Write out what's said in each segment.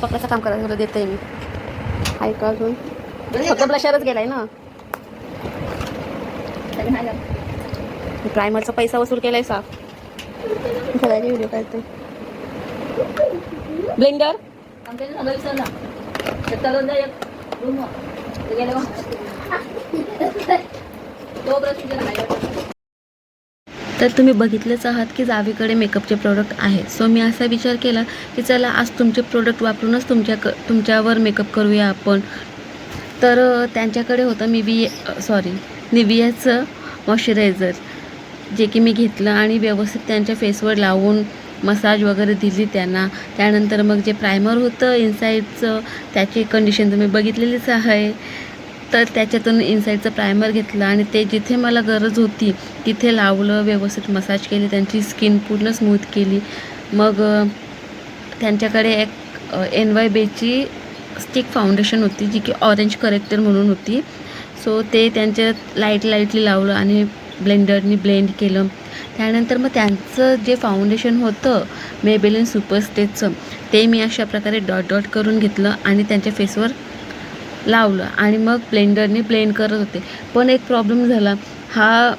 पकडाचं काम करायला देते मी. ऐका अजून? फक्त ब्लशरच गेलाय ना. प्रायमरचा पैसा वसूल केलाय साफ. सगळ्याचे व्हिडिओ काढते ब्लेंडर तर तुम्ही बघितलेच आहात की जावीकडे मेकअपचे प्रोडक्ट आहेत. सो मी असा विचार केला की चला आज तुमचे प्रोडक्ट वापरूनच तुमच्या क तुमच्यावर मेकअप करूया आपण. तर त्यांच्याकडे होतं मी बी सॉरी निवियाचं मॉइश्चरायझर जे की मी घेतलं आणि व्यवस्थित त्यांच्या फेसवर लावून मसाज वगैरे दिली त्यांना. त्यानंतर मग जे प्रायमर होतं इनसाईडचं त्याची कंडिशन तुम्ही बघितलेलीच आहे. तर त्याच्यातून इनसाईडचं प्रायमर घेतलं आणि ते जिथे मला गरज होती तिथे लावलं व्यवस्थित मसाज केली त्यांची स्किन पूर्ण स्मूथ केली. मग त्यांच्याकडे एक एन वाय बेची स्टिक फाउंडेशन होती जी की ऑरेंज करेक्टर म्हणून होती. सो ते त्यांच्यात लाइट लाईटली लावलं आणि ब्लेंडरनी ब्लेंड केलं. त्यानंतर मग त्यांचं जे फाउंडेशन होतं मेबेलिन सुपरस्टेजचं ते मी अशा प्रकारे डॉट डॉट करून घेतलं आणि त्यांच्या फेसवर लावलं आणि मग ब्लेंडरने ब्लेंड करत होते. पण एक प्रॉब्लेम झाला. हा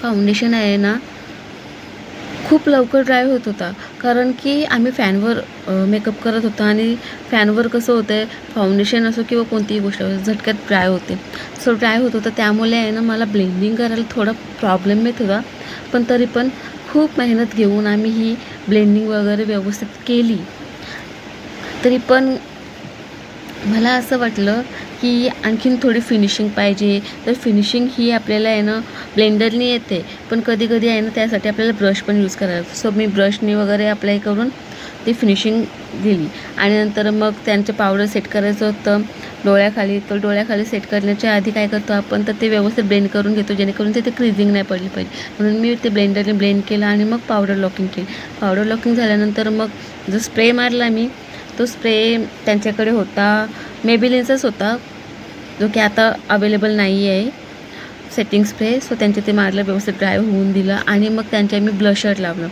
फाउंडेशन आहे ना खूप लवकर ड्राय होत होता. कारण की आम्ही फॅनवर मेकअप करत होतो आणि फॅनवर कसं होतं आहे फाउंडेशन असो किंवा कोणतीही गोष्ट असो झटक्यात ड्राय होते. सो ड्राय होत होतं. त्यामुळे आहे ना मला ब्लेंडिंग करायला थोडा प्रॉब्लेम येत होता. पण तरी पण खूप मेहनत घेऊन आम्ही ही ब्लेंडिंग वगैरे व्यवस्थित केली. तरी पण मला असं वाटलं की आणखीन थोडी फिनिशिंग पाहिजे. तर फिनिशिंग ही आपल्याला आहे ना ब्लेंडरनी येते. पण कधी कधी आहे ना त्यासाठी आपल्याला ब्रश पण यूज करायला लागतो. सो मी ब्रशनी वगैरे अप्लाय करून ती फिनिशिंग दिली. आणि नंतर मग त्यांचं पावडर सेट करायचं होतं. डोळ्याखाली तर डोळ्याखाली सेट करण्याच्या आधी काय करतो आपण तर ते व्यवस्थित ब्लेंड करून घेतो जेणेकरून तिथे क्रिझिंग नाही पडली पाहिजे. म्हणून मी ते ब्लेंडरने ब्लेंड केलं आणि मग पावडर लॉकिंग केली. पावडर लॉकिंग झाल्यानंतर मग जो स्प्रे मारला मी तो स्प्रे त्यांच्याकडे होता. मेबिलिनचाच होता जो की आता अवेलेबल नाही आहे सेटिंग स्प्रे सो त्यांच्या ते मारलं व्यवस्थित ड्राय होऊन दिलं आणि मग त्यांच्या मी ब्लशर लावलं.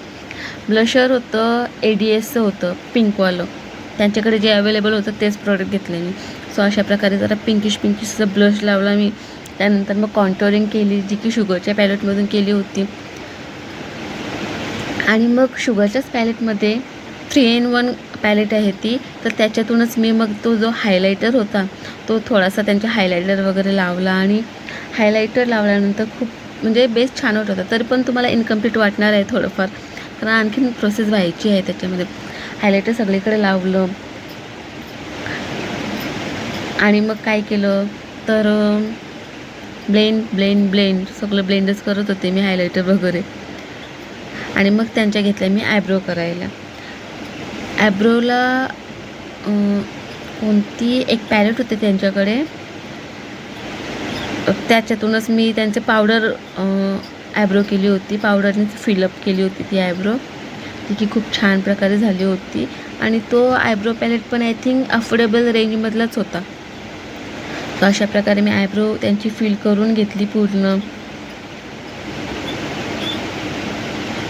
ब्लशर होतं ए डी एसचं होतं पिंकवालं त्यांच्याकडे जे अवेलेबल होतं तेच प्रॉडक्ट घेतले मी. सो अशा प्रकारे जरा पिंकिश पिंकिशचं ब्लश लावला मी. त्यानंतर मग कॉन्टोरिंग केली जी की शुगरच्या पॅलेटमधून केली होती. आणि मग शुगरच्याच पॅलेटमध्ये थ्री इन वन पॅलेट आहे ती तर त्याच्यातूनच मी मग तो जो हायलायटर होता तो थोडासा त्यांच्या हायलायटर वगैरे लावला आणि हायलायटर लावल्यानंतर खूप म्हणजे बेस छान होत होता. तरी पण तुम्हाला इनकम्प्लीट वाटणार आहे थोडंफार. कारण आणखीन प्रोसेस व्हायची आहे त्याच्यामध्ये. हायलायटर सगळीकडे लावलं. आणि मग काय केलं? तर ब्लेंड ब्लेंड ब्लेंड सगळं ब्लेंडच करत होते मी हायलायटर वगैरे. आणि मग त्यांच्या घेतल्या मी आयब्रो करायला. ॲब्रोला कोणती एक पॅलेट होते त्यांच्याकडे. त्याच्यातूनच मी त्यांचे पावडर ॲब्रो केली होती. पावडरने फिलअप केली होती ती आयब्रो ती की खूप छान प्रकारे झाली होती. आणि तो आयब्रो पॅलेट पण आय थिंक अफोर्डेबल रेंजमधलाच होता. तर अशा प्रकारे मी आयब्रो त्यांची फिल करून घेतली पूर्ण.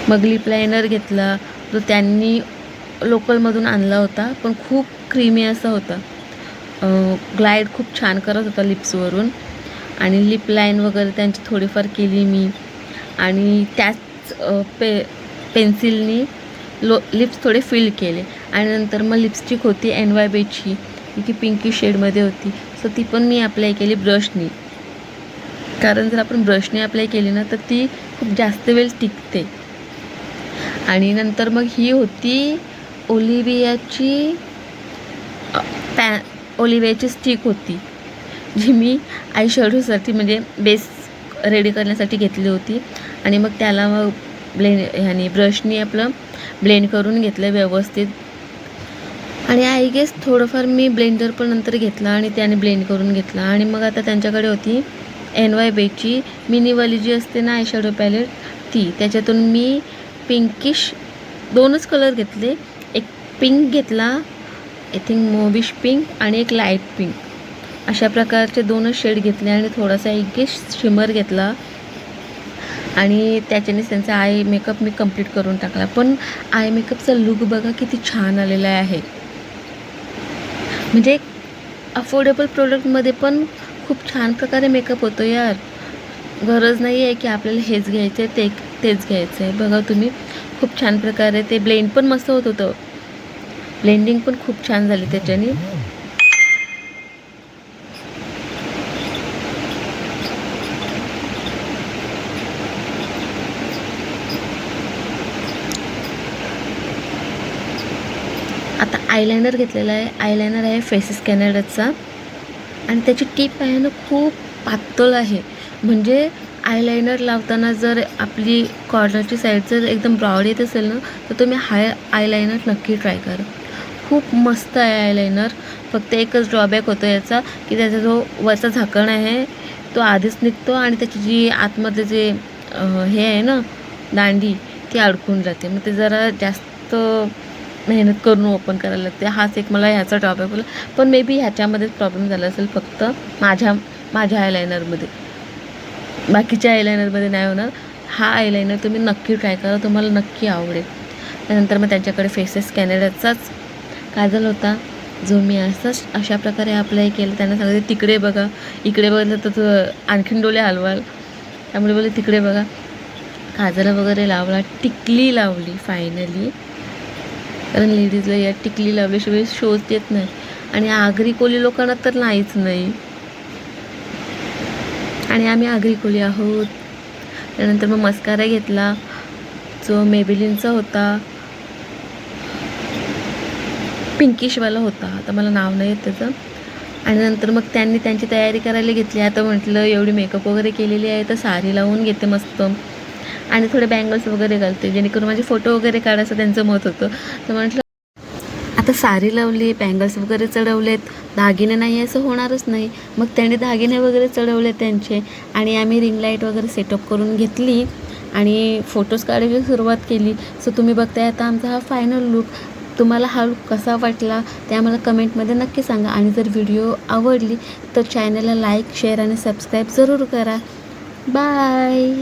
मग लिप लायनर घेतला. तो त्यांनी लोकलमधून आणला होता पण खूप क्रीमी असा होता. ग्लाईड खूप छान करत होता लिप्सवरून आणि लिप लाईन वगैरे त्यांची थोडीफार केली मी. आणि त्याच पे पेन्सिलनी लो लिप्स थोडे फिल केले. आणि नंतर मग लिपस्टिक होती एन वाय बेची ती की पिंकी शेडमध्ये होती. सो ती पण मी अप्लाय केली ब्रशनी कारण जर आपण ब्रशने अप्लाय केली ना तर ती खूप जास्त वेळ टिकते. आणि नंतर मग ही होती ओलिवियाची पॅ ओलिवियाची स्टिक होती जी मी आय शेडोसाठी म्हणजे बेस रेडी करण्यासाठी घेतली होती. आणि मग त्याला मग ब्लेंड ह्याने ब्रशनी आपलं ब्लेंड करून घेतलं व्यवस्थित. आणि आय गेस थोडंफार मी ब्लेंडर पण नंतर घेतला आणि त्याने ब्लेंड करून घेतला. आणि मग आता त्यांच्याकडे होती एन वाय बेची मिनीवाली जी असते ना आय शॅडो पॅलेट ती. त्याच्यातून मी पिंकिश दोनच कलर घेतले. पिंक घेतला. आय थिंक मोबिश पिंक आणि एक लाइट पिंक अशा प्रकारचे दोनच शेड घेतले आणि थोडासा एक गेश शिमर घेतला. आणि त्याच्यानेच त्यांचा आय मेकअप मी कंप्लीट करून टाकला. पण आय मेकअपचा लुक बघा किती छान आलेला आहे. म्हणजे अफोर्डेबल प्रोडक्टमध्ये पण खूप छान प्रकारे मेकअप होतो यार. गरज नाही आहे की आपल्याला हेच घ्यायचं आहे ते तेच घ्यायचं आहे बघा तुम्ही खूप छान प्रकारे ते ब्लेंड पण मस्त होत होतं. ब्लेंडिंग पण खूप छान झाली त्याच्याने. आता आयलायनर घेतलेला आहे. आयलायनर आहे फेसेस कॅनडाचा आणि त्याची टीप आहे ना खूप पातळ आहे. म्हणजे आयलायनर लावताना जर आपली कॉर्नरची साईड जर एकदम ब्रॉड येत असेल ना तर तुम्ही हाय आयलायनर नक्की ट्राय करा. खूप मस्त आहे आयलायनर फक्त एकच ड्रॉबॅक होतो याचा की त्याचा जो वरचा झाकण आहे तो आधीच निघतो आणि त्याची जी आतमधले जे हे आहे ना दांडी ती अडकून जाते. मग ते जरा जास्त मेहनत करून ओपन करायला लागते. हाच एक मला ह्याचा ड्रॉबॅक बोला पण मे बी ह्याच्यामध्येच प्रॉब्लेम झाला असेल फक्त माझ्या माझ्या आयलायनरमध्ये बाकीच्या आयलायनरमध्ये नाही होणार. हा आयलायनर तुम्ही नक्की ट्राय करा. तुम्हाला नक्की आवडेल. त्यानंतर मग त्यांच्याकडे फेसेस कॅनेडाचाच काजल होता जो मी असाच अशा प्रकारे अप्लाय केलं. त्यांना सांगितलं तिकडे बघा. इकडे बघितलं तर तू आणखीन डोळे हलवाल. त्यामुळे बोलले तिकडे बघा. काजल वगैरे लावला टिकली लावली फायनली कारण लेडीजला या टिकली लावल्याशिवाय शोज देत नाही. आणि आगरी कोली लोकांना तर नाहीच नाही. आणि आम्ही आगरी कोली आहोत. त्यानंतर मग मस्कारा घेतला जो मेबिलिनचा होता. पिंकिशवाला होता. आता मला नाव नाही येत त्याचं. आणि नंतर मग त्यांनी त्यांची तयारी करायला घेतली. आता म्हटलं एवढी मेकअप वगैरे केलेली आहे तर साडी लावून घेते मस्त. आणि थोडे बँगल्स वगैरे घालते. जेणेकरून माझे फोटो वगैरे काढायचं त्यांचं मत होतं. तर म्हटलं आता साडी लावली बँगल्स वगैरे चढवलेत. दागिने नाही असं होणारच नाही. मग त्यांनी दागिने वगैरे चढवले त्यांचे. आणि आम्ही रिंग लाइट वगैरे सेटअप करून घेतली. आणि फोटोज काढायची सुरुवात केली. सो तुम्ही बघताय आता आमचा हा फायनल लुक तुम्हाला हा लुक कसा वाटला ते आम्हाला कमेंटमध्ये नक्की सांगा. आणि जर व्हिडिओ आवडली तर चॅनलला लाईक शेअर आणि सबस्क्राईब जरूर करा. बाय